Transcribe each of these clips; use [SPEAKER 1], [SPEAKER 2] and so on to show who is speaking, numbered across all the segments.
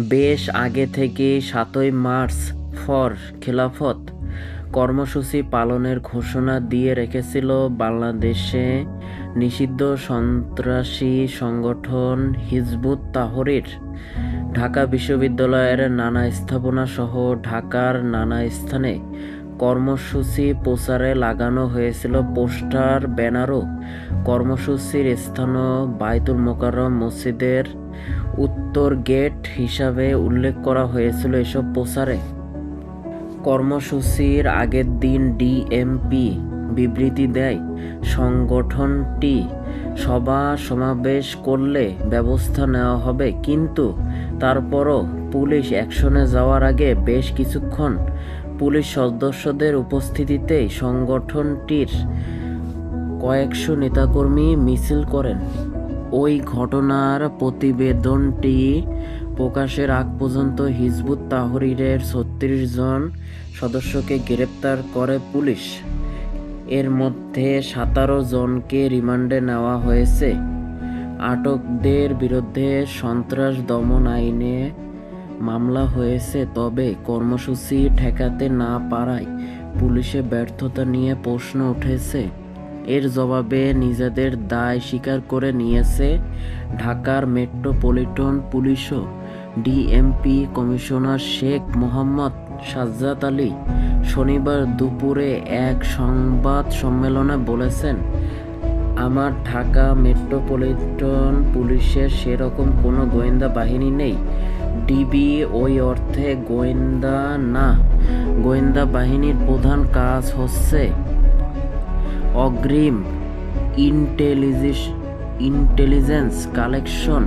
[SPEAKER 1] বেশ আগে থেকে সাতই মার্চ ফর খিলাফত কর্মসূচি পালনের ঘোষণা দিয়ে রেখেছিল বাংলাদেশে নিষিদ্ধ সন্ত্রাসী সংগঠন হিজবুত তাহরির। ঢাকা বিশ্ববিদ্যালয়ের নানা স্থাপনা সহ ঢাকার নানা স্থানে কর্মসূচি প্রচারে লাগানো হয়েছিল পোস্টার, ব্যানারও। কর্মসূচির স্থান বায়তুল মোকাররম মসজিদের উত্তর গেট হিসাবে উল্লেখ করা হয়েছিল এসব প্রচারে। কর্মসূচির আগের দিন ডিএমপি বিবৃতি দেয়, সংগঠনটি সভা সমাবেশ করলে ব্যবস্থা নেওয়া হবে, কিন্তু তারপরও পুলিশ অ্যাকশনে যাওয়ার আগে বেশ কিছুক্ষণ পুলিশ সদস্যদের উপস্থিতিতেই সংগঠনটির কয়েকশো নেতাকর্মী মিছিল করেন। ওই ঘটনার প্রতিবেদনটি প্রকাশের আগ পর্যন্ত হিজবুত তাহরিরের ছত্রিশ জন সদস্যকে গ্রেপ্তার করে পুলিশ। এর মধ্যে সতেরো জনকে রিমান্ডে নেওয়া হয়েছে। আটকদের বিরুদ্ধে সন্ত্রাস দমন আইনে মামলা হয়েছে, তবে কর্মসূচি ঠেকাতে না পারায় পুলিশে ব্যর্থতা নিয়ে প্রশ্ন উঠেছে। এর জবাবে নিজেদের দায় স্বীকার করে নিয়েছে ঢাকার মেট্রোপলিটন পুলিশও। ডিএমপি কমিশনার শেখ মোহাম্মদ সাজ্জাদ আলী শনিবার দুপুরে এক সংবাদ সম্মেলনে বলেছেন, আমার ঢাকা মেট্রোপলিটন পুলিশের সেরকম কোনো গোয়েন্দা বাহিনী নেই। ডিবি ওই অর্থে গোয়েন্দা, না, গোয়েন্দা বাহিনীর প্রধান কাজ হচ্ছে অগ্রিম ইন্টেলিজেন্স ইন্টেলিজেন্স কালেকশন।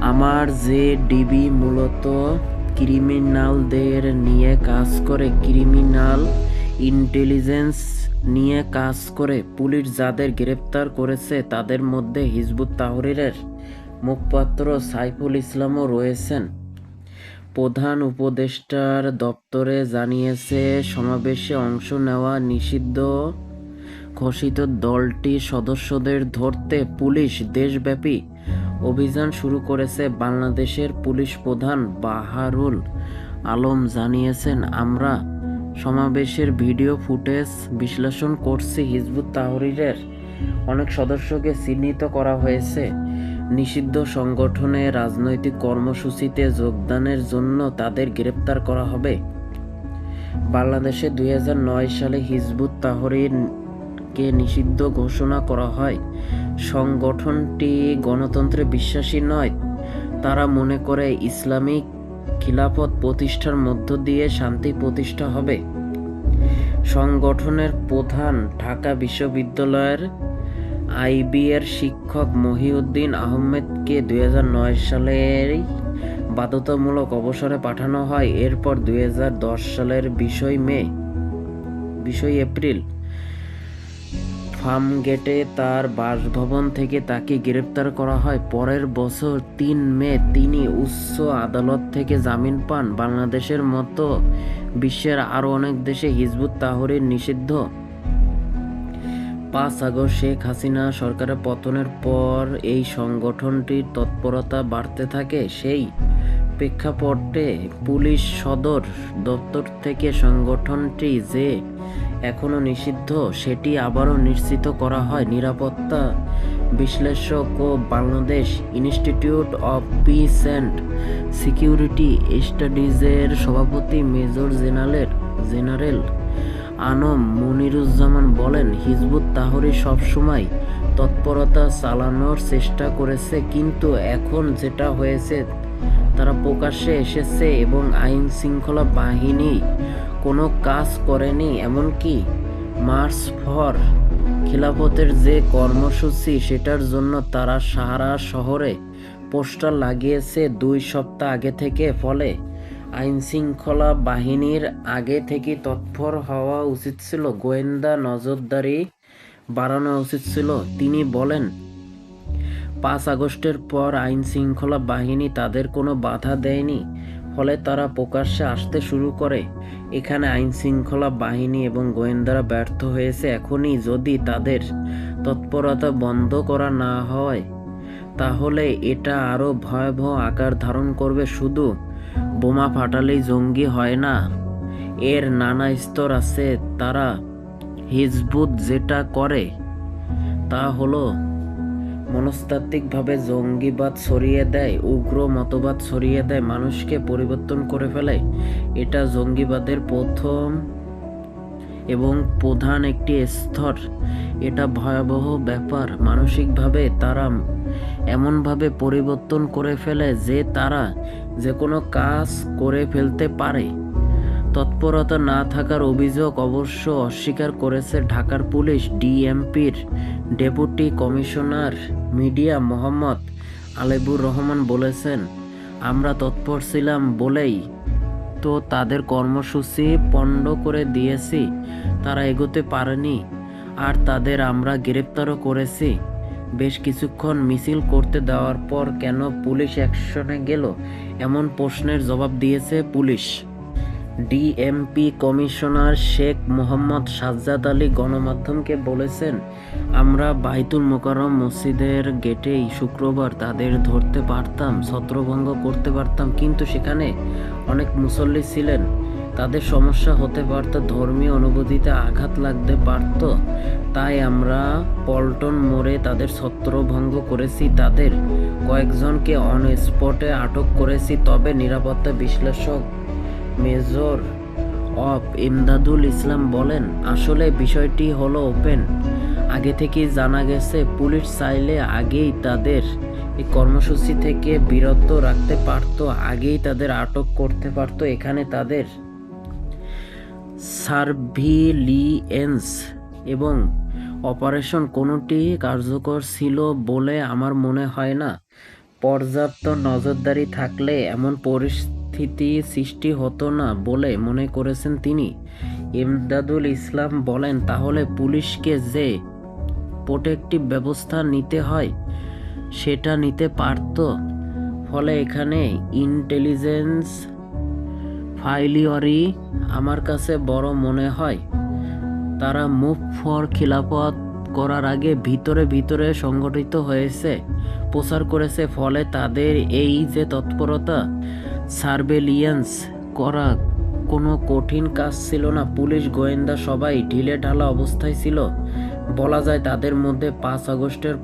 [SPEAKER 1] আমার যে ডিবি মূলত ক্রিমিনালদের নিয়ে কাজ করে, ক্রিমিনাল ইন্টেলিজেন্স নিয়ে কাজ করে, পুলিশ যাদের গ্রেপ্তার করেছে তাদের মধ্যে হিজবুত তাহরিরের মুখপাত্র সাইফুল ইসলামও রয়েছেন। প্রধান উপদেষ্টার দপ্তরে জানিয়েছে, সমাবেশে অংশ নেওয়া নিষিদ্ধ ঘোষিত দলটির সদস্যদের ধরতে পুলিশ দেশব্যাপী অভিযান শুরু করেছে বাংলাদেশের পুলিশ প্রধান বাহারুল আলম জানিয়েছেন, আমরা সমাবেশের ভিডিও ফুটেজ বিশ্লেষণ করছি। হিজবুত তাহরিরের অনেক সদস্যকে চিহ্নিত করা হয়েছে। নিষিদ্ধ সংগঠনে রাজনৈতিক কর্মসূচিতে যোগদানের জন্য তাদের গ্রেপ্তার করা হবে। বাংলাদেশে দুই সালে হিজবুত তাহরির কে নিষিদ্ধ ঘোষণা করা হয়। সংগঠনটি গণতন্ত্রে বিশ্বাসী নয়। তারা মনে করে ইসলামিক খিলাফত প্রতিষ্ঠার মধ্য দিয়ে শান্তি প্রতিষ্ঠা হবে। সংগঠনের প্রধান ঢাকা বিশ্ববিদ্যালয়ের আইবিএর শিক্ষক মহিউদ্দিন আহমেদকে দুই সালের বাধ্যতামূলক অবসরে পাঠানো হয়। এরপর দুই হাজার দশ সালের বিশই মে, বিশই এপ্রিল ফার্মগেটে তার বাসভবন থেকে তাকে গ্রেপ্তার করা হয়। পরের বছর তিন মে তিনি উচ্চ আদালত থেকে জামিন পান। বাংলাদেশের মতো বিশ্বের আরও অনেক দেশে হিজবুত তাহরির নিষিদ্ধ। পাঁচ আগস্ট শেখ হাসিনা সরকারের পতনের পর এই সংগঠনটির তৎপরতা বাড়তে থাকে, সেই প্রেক্ষাপটে পুলিশ সদর দপ্তর থেকে সংগঠনটি যে এখনও নিষিদ্ধ, সেটি আবারও নিশ্চিত করা হয়। নিরাপত্তা বিশ্লেষক ও Bangladesh institute of peace and security স্টাডিজের সভাপতি major general general ANM Moniruzzaman বলেন, হিজবুত তাহরি সবসময় তৎপরতা চালানোর চেষ্টা করেছে, কিন্তু এখন যেটা হয়েছে, তারা প্রকাশ্যে এসেছে এবং আইন শৃঙ্খলা বাহিনী কোনো কাজ করেনি। এমনকি মার্চ ফর খিলাফতের যে কর্মসূচি, সেটার জন্য তারা সারা শহরে পোস্টার লাগিয়েছে দুই সপ্তাহ আগে থেকে। ফলে আইন শৃঙ্খলা বাহিনীর আগে থেকে তৎপর হওয়া উচিত ছিল। গোয়েন্দা নজরদারি বাড়ানো উচিত ছিল। তিনি বলেন, পাঁচ আগস্টের পর আইন শৃঙ্খলা বাহিনী তাদের কোনো বাধা দেয়নি, ফলে তারা প্রকাশ্যে আসতে শুরু করে। এখানে আইন শৃঙ্খলা বাহিনী এবং গোয়েন্দারা ব্যর্থ হয়েছে এখনই। যদি তাদের তৎপরতা বন্ধ করা না হয়, তাহলে এটা আরও ভয়াবহ আকার ধারণ করবে। শুধু বোমা ফাটালেই জঙ্গি হয় না। এর নানা স্তর আছে, তারা হিজবুত যেটা করে, তা হলো মনস্তাত্ত্বিকভাবে জঙ্গিবাদ ছড়িয়ে দেয়, উগ্র মতবাদ ছড়িয়ে দেয়, মানুষকে পরিবর্তন করে ফেলে। এটা জঙ্গিবাদের প্রথম এবং প্রধান একটি স্তর। এটা ভয়াবহ ব্যাপার। মানসিকভাবে তারা এমনভাবে পরিবর্তন করে ফেলে যে তারা যে কোনো কাজ করে ফেলতে পারে। তৎপরতা না থাকার অভিযোগ অবশ্য অস্বীকার করেছে ঢাকার police, ডিএমপির deputy commissioner media Mohammad Alebur Rahman বলেছেন, আমরা তৎপর ছিলাম বলেই তো তাদের কর্মসূচি পণ্ড করে দিয়েছি। তারা এগোতে পারেনি আর তাদের আমরা গ্রেপ্তারও করেছি। বেশ কিছুক্ষণ মিছিল করতে দেওয়ার পর কেন পুলিশ অ্যাকশনে গেল এমন প্রশ্নের জবাব দিয়েছে police. DMP commissioner Sheikh Mohammad Sajjad Ali গণমাধ্যমকে বলেছেন, আমরা বাইতুল মোকারম মসজিদের গেটেই শুক্রবার তাদের ধরতে পারতাম, ছত্রভঙ্গ করতে পারতাম, কিন্তু সেখানে অনেক মুসল্লি ছিলেন। তাদের সমস্যা হতে পারত, ধর্মীয় অনুভূতিতে আঘাত লাগতে পারত। তাই আমরা পল্টন মোড়ে তাদের ছত্রভঙ্গ করেছি, তাদের কয়েকজনকে অন স্পটে আটক করেছি। তবে নিরাপত্তা বিশ্লেষক মেজর অফ ইমদাদুল ইসলাম বলেন, আসলে বিষয়টি হলো ওপেন। আগে থেকেই জানা গেছে, পুলিশ চাইলে আগেই তাদের এই কর্মসূচি থেকে বিরত রাখতে পারত, আগেই তাদের আটক করতে পারত। এখানে তাদের সার্ভিলিয়েন্স এবং অপারেশন কোনোটি কার্যকর ছিল বলে আমার মনে হয় না। পর্যাপ্ত নজরদারি থাকলে এমন পরিস্থিতি সৃষ্টি হতো না বলে মনে করেছেন তিনি। ইমদাদুল ইসলাম বলেন, তাহলে পুলিশকে যে প্রোটেক্টিভ ব্যবস্থা নিতে হয়, সেটা নিতে পারত। ফলে এখানে ইন্টেলিজেন্স ফাইলিওরি আমার কাছে বড় মনে হয়। তারা মুভ ফর খিলাফত করার আগে ভিতরে ভিতরে সংগঠিত হয়েছে, প্রচার করেছে, ফলে তাদের এই যে তৎপরতা, সার্ভেলিয়েন্স করা কোনো কঠিন কাজ ছিল না। পুলিশ, গোয়েন্দা সবাই ঢিলে ঢালা অবস্থায় ছিল। বলা যায় তাদের মধ্যে পাঁচ আগস্টের